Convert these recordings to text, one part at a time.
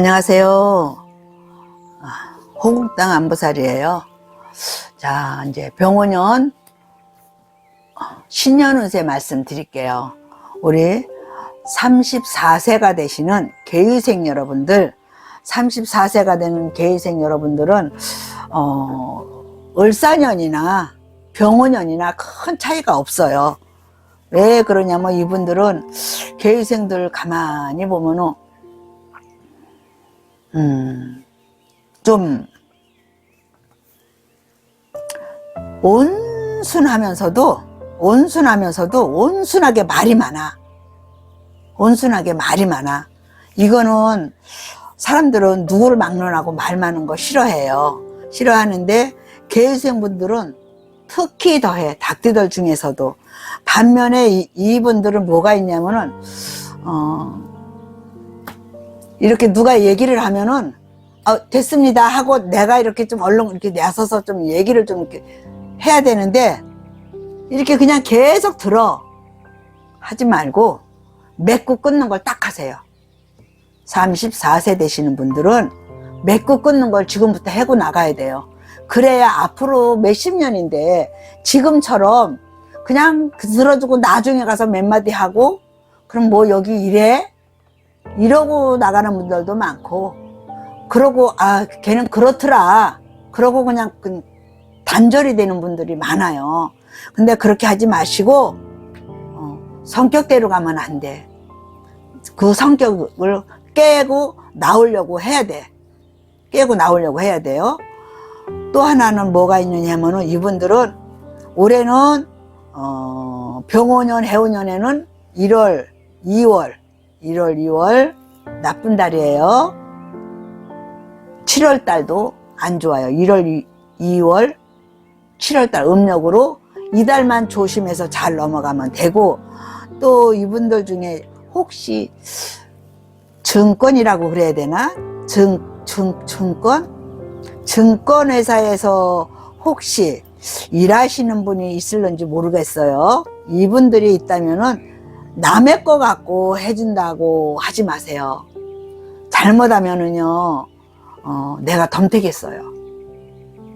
안녕하세요. 아, 호국당 안보살이에요. 자, 이제 병원년 신년 운세 말씀 드릴게요. 우리 34세가 되시는 개의생 여러분들, 34세가 되는 개의생 여러분들은 어, 을사년이나 병원년이나 큰 차이가 없어요. 왜 그러냐면 이분들은 개의생들 가만히 보면은 음, 좀 온순하면서도 온순하면서도 온순하게 말이 많아. 온순하게 말이 많아. 이거는 사람들은 누구를 막론하고 말 많은 거 싫어해요. 싫어하는데 개유생분들은 특히 더해 닭띠들 중에서도 반면에 이, 이분들은 뭐가 있냐면은 어 이렇게 누가 얘기를 하면은 어, 됐습니다 하고 내가 이렇게 좀 얼른 이렇게 나서서 좀 얘기를 좀 이렇게 해야 되는데 이렇게 그냥 계속 들어 하지 말고 맺고 끊는 걸 딱 하세요. 34세 되시는 분들은 맺고 끊는 걸 지금부터 해고 나가야 돼요. 그래야 앞으로 몇십 년인데 지금처럼 그냥 들어주고 나중에 가서 몇 마디 하고 그럼 뭐 여기 이래? 이러고 나가는 분들도 많고 그러고 아 걔는 그렇더라. 그러고 그냥 그 단절이 되는 분들이 많아요. 근데 그렇게 하지 마시고 어, 성격대로 가면 안 돼 그 성격을 깨고 나오려고 해야 돼. 깨고 나오려고 해야 돼요. 또 하나는 뭐가 있느냐면은 이분들은 올해는 어, 병오년 해오년에는 1월 2월 1월, 2월 나쁜 달이에요. 7월 달도 안 좋아요. 1월, 2월, 7월 달 음력으로 이달만 조심해서 잘 넘어가면 되고 또 이분들 중에 혹시 증권이라고 그래야 되나? 증, 증, 증권? 증권회사에서 혹시 일하시는 분이 있을런지 모르겠어요. 이분들이 있다면은 남의 거 갖고 해준다고 하지 마세요. 잘못하면은요, 어, 내가 덤태겠어요.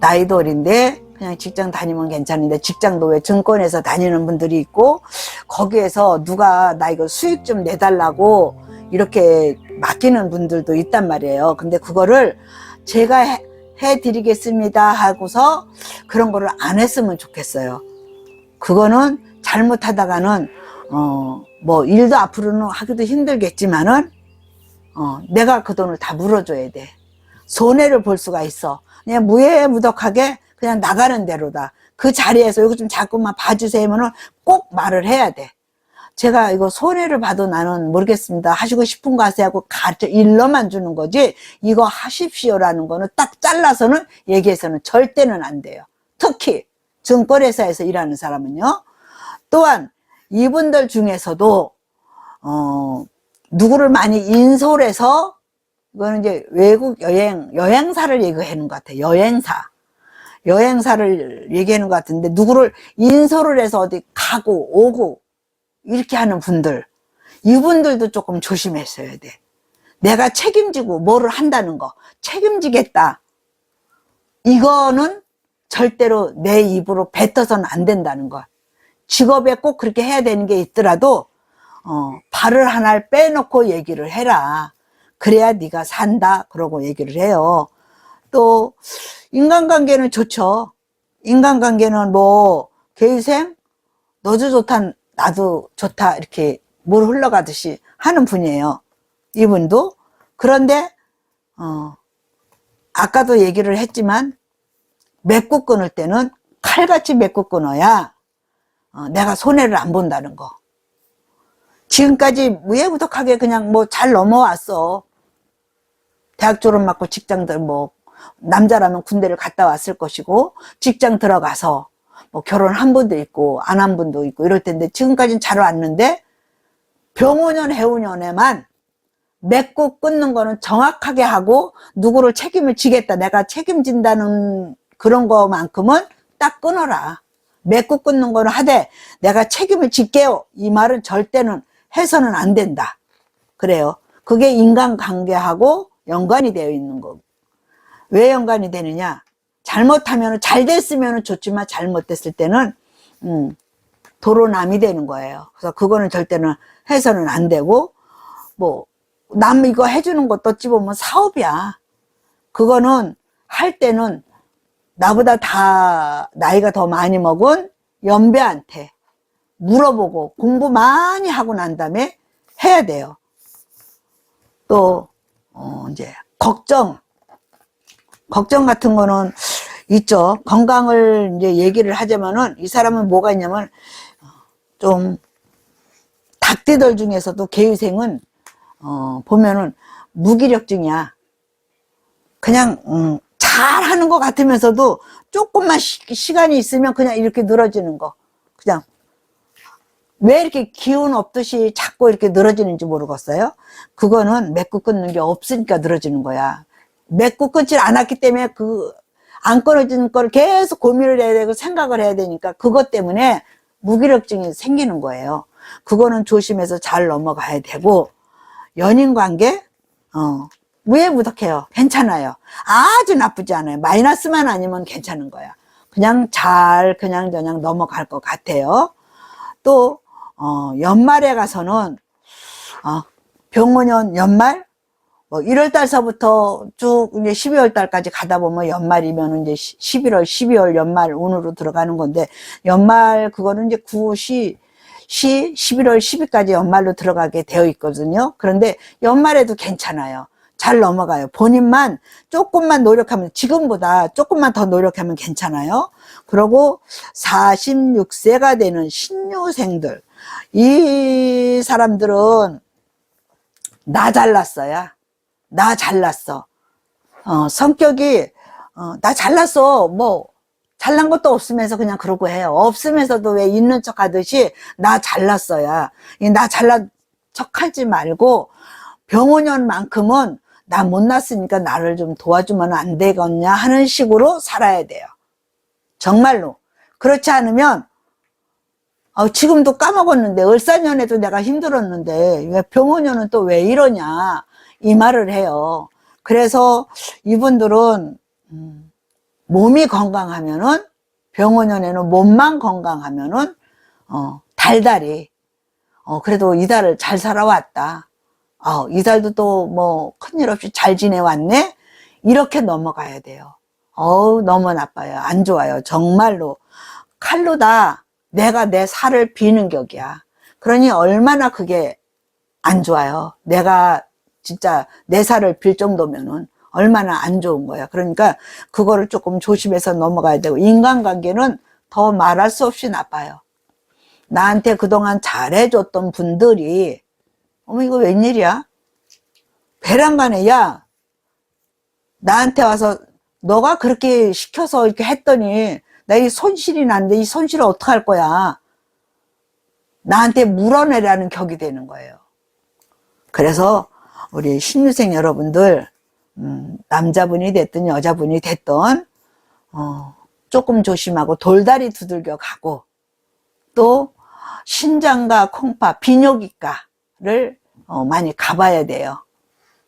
나이도 어린데 그냥 직장 다니면 괜찮은데 직장도 왜 증권에서 다니는 분들이 있고 거기에서 누가 나 이거 수익 좀 내달라고 이렇게 맡기는 분들도 있단 말이에요. 근데 그거를 제가 해, 해드리겠습니다 하고서 그런 거를 안 했으면 좋겠어요. 그거는 잘못하다가는 어, 뭐, 일도 앞으로는 하기도 힘들겠지만은, 어, 내가 그 돈을 다 물어줘야 돼. 손해를 볼 수가 있어. 그냥 무해무덕하게 그냥 나가는 대로다. 그 자리에서 이거 좀 자꾸만 봐주세요 하면은 꼭 말을 해야 돼. 제가 이거 손해를 봐도 나는 모르겠습니다. 하시고 싶은 거 하세요 하고 가르쳐, 일러만 주는 거지, 이거 하십시오라는 거는 딱 잘라서는 얘기해서는 절대는 안 돼요. 특히 증권회사에서 일하는 사람은요. 또한 이분들 중에서도 어 누구를 많이 인솔해서 이거는 이제 외국 여행 여행사를 얘기하는 것 같아요. 여행사 여행사를 얘기하는 것 같은데 누구를 인솔을 해서 어디 가고 오고 이렇게 하는 분들 이분들도 조금 조심했어야 돼. 내가 책임지고 뭐를 한다는 거 책임지겠다. 이거는 절대로 내 입으로 뱉어서는 안 된다는 거. 직업에 꼭 그렇게 해야 되는 게 있더라도 어, 발을 하나를 빼놓고 얘기를 해라. 그래야 네가 산다. 그러고 얘기를 해요. 또 인간관계는 좋죠. 인간관계는 뭐 개의생 너도 좋다 나도 좋다 이렇게 물 흘러가듯이 하는 분이에요. 이분도 그런데 어, 아까도 얘기를 했지만 맺고 끊을 때는 칼같이 맺고 끊어야 어, 내가 손해를 안 본다는 거. 지금까지 무예무덕하게 그냥 뭐 잘 넘어왔어. 대학 졸업 맞고 직장들 뭐 남자라면 군대를 갔다 왔을 것이고 직장 들어가서 뭐 결혼 한 분도 있고 안 한 분도 있고 이럴 텐데 지금까지는 잘 왔는데 병오년 해오년에만 맺고 끊는 거는 정확하게 하고 누구를 책임을 지겠다 내가 책임진다는 그런 거만큼은 딱 끊어라 맺고 끊는 거는 하되 내가 책임을 질게요. 이 말은 절대는 해서는 안 된다. 그래요. 그게 인간관계하고 연관이 되어 있는 거고. 왜 연관이 되느냐? 잘못하면 잘 됐으면 좋지만 잘못됐을 때는 음, 도로남이 되는 거예요. 그래서 그거는 절대는 해서는 안 되고 뭐 남 이거 해주는 것도 어찌 보면 사업이야. 그거는 할 때는 나보다 다 나이가 더 많이 먹은 연배한테 물어보고 공부 많이 하고 난 다음에 해야 돼요. 또 어, 이제 걱정 걱정 같은 거는 있죠. 건강을 이제 얘기를 하자면은 이 사람은 뭐가 있냐면 좀 닭띠들 중에서도 개유생은 어, 보면은 무기력증이야. 그냥 음, 잘하는 것 같으면서도 조금만 시, 간이 있으면 그냥 이렇게 늘어지는 거. 그냥 왜 이렇게 기운 없듯이 자꾸 이렇게 늘어지는지 모르겠어요. 그거는 맺고 끊는 게 없으니까 늘어지는 거야. 맺고 끊질 않았기 때문에 그 안 끊어지는 걸 계속 고민을 해야 되고 생각을 해야 되니까 그것 때문에 무기력증이 생기는 거예요. 그거는 조심해서 잘 넘어가야 되고 연인 관계 어, 왜 무덕해요? 괜찮아요. 아주 나쁘지 않아요. 마이너스만 아니면 괜찮은 거야. 그냥 잘 그냥 저냥 넘어갈 것 같아요. 또 어, 연말에 가서는 어, 병원연 연말 뭐 1월 달서부터 쭉 이제 12월 달까지 가다 보면 연말이면 이제 11월, 12월 연말 운으로 들어가는 건데 연말 그거는 이제 9, 10, 10, 11월, 10일까지 연말로 들어가게 되어 있거든요. 그런데 연말에도 괜찮아요. 잘 넘어가요. 본인만 조금만 노력하면 지금보다 조금만 더 노력하면 괜찮아요. 그리고 46세가 되는 신유생들 이 사람들은 나 잘났어야. 나 잘났어. 어, 성격이, 어, 나 잘났어. 뭐, 잘난 것도 없으면서 그냥 그러고 해요. 없으면서도 왜 있는 척 하듯이 나 잘났어야. 이나 잘난 척 하지 말고 병원연만큼은 나 못났으니까 나를 좀 도와주면 안 되겠냐 하는 식으로 살아야 돼요. 정말로. 그렇지 않으면 어, 지금도 까먹었는데 을사년에도 내가 힘들었는데 왜 병원연은 또 왜 이러냐 이 말을 해요. 그래서 이분들은 음, 몸이 건강하면은 병원연에는 몸만 건강하면은 어, 달달이 어, 그래도 이달을 잘 살아왔다. 어, 이달도 또 뭐 큰일 없이 잘 지내왔네. 이렇게 넘어가야 돼요. 어우 너무 나빠요. 안 좋아요. 정말로 칼로 다 내가 내 살을 비는 격이야. 그러니 얼마나 그게 안 좋아요. 내가 진짜 내 살을 빌 정도면은 얼마나 안 좋은 거야. 그러니까 그거를 조금 조심해서 넘어가야 되고 인간관계는 더 말할 수 없이 나빠요. 나한테 그동안 잘해줬던 분들이 어머 이거 웬일이야? 베란간에 야 나한테 와서 너가 그렇게 시켜서 이렇게 했더니 나 이 손실이 난데 이 손실을 어떻게 할 거야? 나한테 물어내라는 격이 되는 거예요. 그래서 우리 신유생 여러분들 음, 남자분이 됐든 여자분이 됐든 어, 조금 조심하고 돌다리 두들겨 가고 또 신장과 콩팥 비뇨기과 를 어, 많이 가봐야 돼요.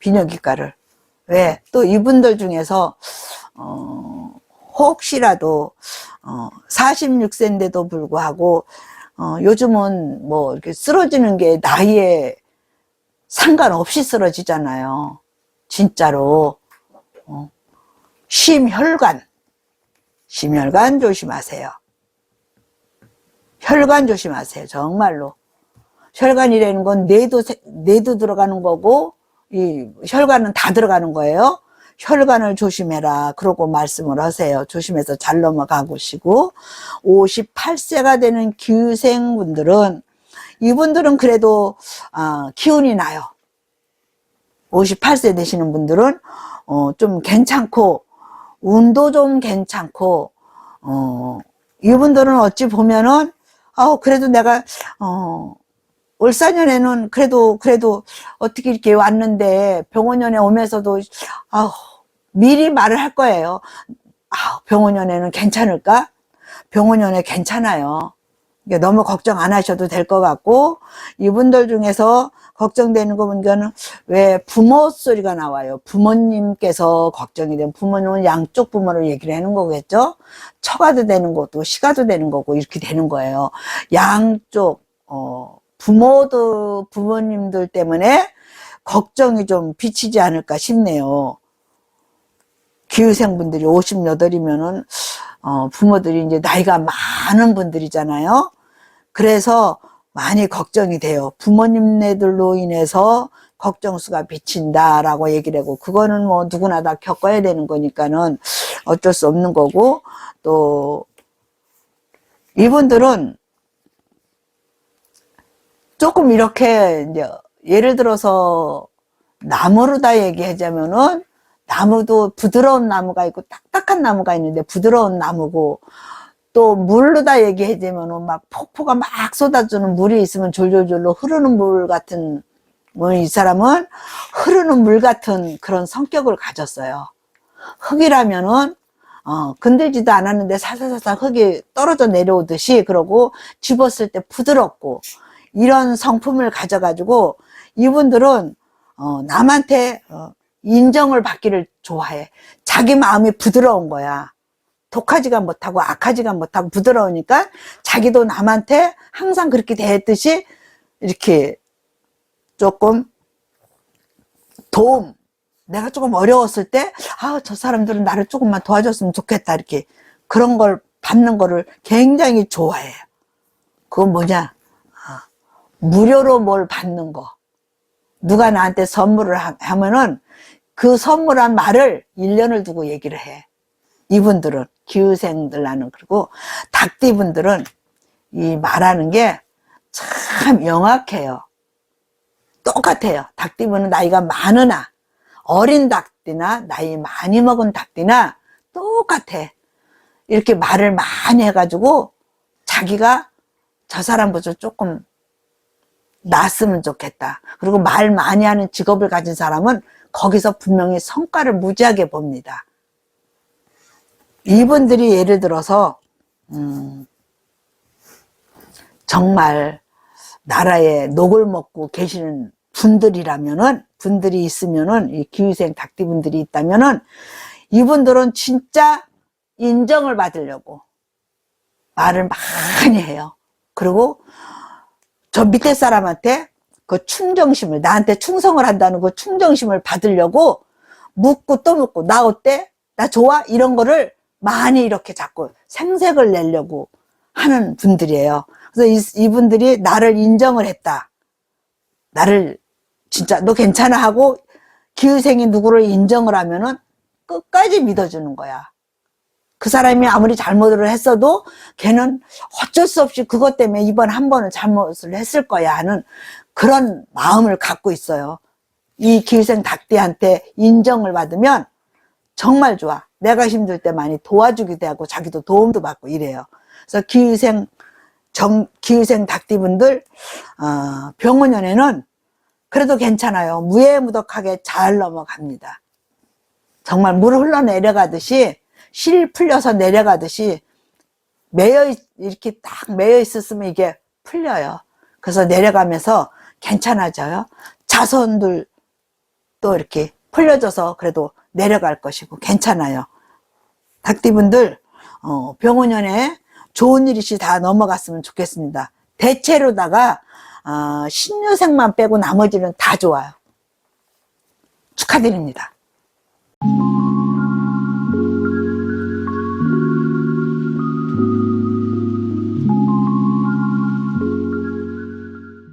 비뇨기과를 왜 또 이분들 중에서 어, 혹시라도 어, 46세인데도 불구하고 어, 요즘은 뭐 이렇게 쓰러지는 게 나이에 상관없이 쓰러지잖아요. 진짜로. 어. 심혈관. 심혈관 조심하세요. 혈관 조심하세요. 정말로. 혈관이라는 건 뇌도, 세- 뇌도 들어가는 거고, 이 혈관은 다 들어가는 거예요. 혈관을 조심해라. 그러고 말씀을 하세요. 조심해서 잘 넘어가고시고, 58세가 되는 기생분들은, 이분들은 그래도, 아, 기운이 나요. 58세 되시는 분들은, 어, 좀 괜찮고, 운도 좀 괜찮고, 어, 이분들은 어찌 보면은, 아 그래도 내가, 어, 울산연에는 그래도, 그래도 어떻게 이렇게 왔는데 병원연에 오면서도, 아 미리 말을 할 거예요. 아 병원연에는 괜찮을까? 병원연에 괜찮아요. 너무 걱정 안 하셔도 될 것 같고 이분들 중에서 걱정되는 거 보니까는 왜 부모 소리가 나와요. 부모님께서 걱정이 되면 부모님은 양쪽 부모를 얘기를 하는 거겠죠. 처가도 되는 것도 시가도 되는 거고 이렇게 되는 거예요. 양쪽 어, 부모도 부모님들 때문에 걱정이 좀 비치지 않을까 싶네요. 기후생분들이 58이면은 어, 부모들이 이제 나이가 많은 분들이잖아요. 그래서 많이 걱정이 돼요. 부모님네들로 인해서 걱정수가 비친다라고 얘기를 하고, 그거는 뭐 누구나 다 겪어야 되는 거니까는 어쩔 수 없는 거고, 또, 이분들은 조금 이렇게 이제 예를 들어서 나무로 다 얘기하자면은 나무도 부드러운 나무가 있고 딱딱한 나무가 있는데 부드러운 나무고 또 물로 다 얘기하자면은 막 폭포가 막 쏟아주는 물이 있으면 졸졸졸로 흐르는 물 같은 뭐이 사람은 흐르는 물 같은 그런 성격을 가졌어요. 흙이라면은 어, 건들지도 않았는데 사사사사 흙이 떨어져 내려오듯이 그러고 집었을 때 부드럽고 이런 성품을 가져가지고 이분들은 어, 남한테 어, 인정을 받기를 좋아해. 자기 마음이 부드러운 거야. 독하지가 못하고 악하지가 못하고 부드러우니까 자기도 남한테 항상 그렇게 대했듯이 이렇게 조금 도움, 내가 조금 어려웠을 때, 아, 저 사람들은 나를 조금만 도와줬으면 좋겠다. 이렇게 그런 걸 받는 거를 굉장히 좋아해요. 그건 뭐냐? 아, 무료로 뭘 받는 거. 누가 나한테 선물을 하- 하면은 그 선물한 말을 1년을 두고 얘기를 해. 이분들은, 기후생들 나는 그리고 닭띠분들은 이 말하는 게 참 영악해요. 똑같아요. 닭띠분은 나이가 많으나, 어린 닭띠나, 나이 많이 먹은 닭띠나 똑같아. 이렇게 말을 많이 해가지고 자기가 저 사람보다 조금 낫으면 좋겠다. 그리고 말 많이 하는 직업을 가진 사람은 거기서 분명히 성과를 무지하게 봅니다. 이분들이 예를 들어서 음, 정말 나라에 녹을 먹고 계시는 분들이라면은 분들이 있으면은 이 기후생 닭띠분들이 있다면은 이분들은 진짜 인정을 받으려고 말을 많이 해요. 그리고 저 밑에 사람한테 그 충정심을 나한테 충성을 한다는 그 충정심을 받으려고 묻고 또 묻고 나 어때? 나 좋아? 이런 거를 많이 이렇게 자꾸 생색을 내려고 하는 분들이에요. 그래서 이, 이분들이 나를 인정을 했다. 나를 진짜 너 괜찮아 하고 기후생이 누구를 인정을 하면은 끝까지 믿어주는 거야. 그 사람이 아무리 잘못을 했어도 걔는 어쩔 수 없이 그것 때문에 이번 한 번은 잘못을 했을 거야 하는 그런 마음을 갖고 있어요. 이 기후생 닭띠한테 인정을 받으면 정말 좋아. 내가 힘들 때 많이 도와주기도 하고 자기도 도움도 받고 이래요. 그래서 기후생 정, 기후생 닭띠분들, 어, 병원연에는 그래도 괜찮아요. 무해무덕하게 잘 넘어갑니다. 정말 물 흘러내려가듯이 실 풀려서 내려가듯이 매여 있- 이렇게 딱 매여 있었으면 이게 풀려요. 그래서 내려가면서 괜찮아져요. 자손들 또 이렇게 풀려져서 그래도 내려갈 것이고 괜찮아요. 닭띠분들 어, 병원연에 좋은 일이시 다 넘어갔으면 좋겠습니다. 대체로다가 어, 신유생만 빼고 나머지는 다 좋아요. 축하드립니다.